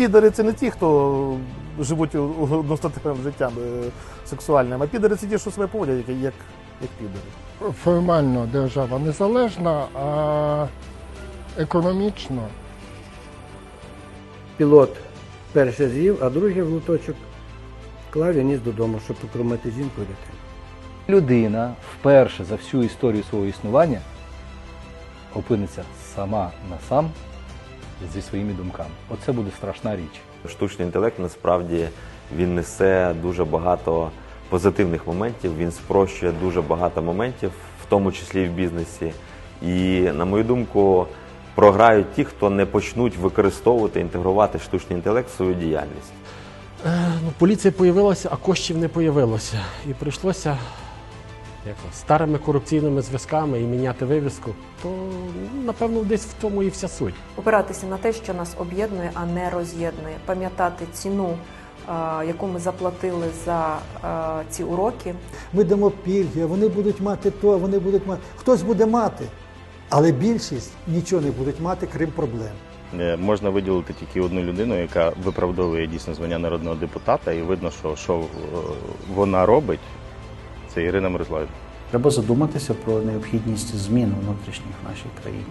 Підери це не ті, хто живуть одностатевим життям е, сексуальним, а підери це ті, що себе поводять, як, як, підери. Формально держава незалежна, а економічно Пілот перший з'їв, а другий в луточок клав і ніс додому, щоб покормити жінку і дитину. Людина вперше за всю історію свого існування опиниться сама на сам зі своїми думками. Оце буде страшна річ. Штучний інтелект насправді він несе дуже багато позитивних моментів, він спрощує дуже багато моментів, в тому числі і в бізнесі. І, на мою думку, програють ті, хто не почнуть використовувати, інтегрувати штучний інтелект в свою діяльність. Е, ну, поліція появилася, а коштів не появилося. І прийшлося як, старими корупційними зв'язками і міняти вивіску. То напевно десь в тому і вся суть. опиратися на те, що нас об'єднує, а не роз'єднує, пам'ятати ціну, яку ми заплатили за ці уроки, Ми дамо пільги, вони будуть мати то, вони будуть мати. Хтось буде мати, але більшість нічого не будуть мати, крім проблем. Е, Можна виділити тільки одну людину, яка виправдовує дійсно звання народного депутата, і видно, що, що е, вона робить, це Ірина Мирославівна. Треба задуматися про необхідність змін внутрішніх в нашій країні.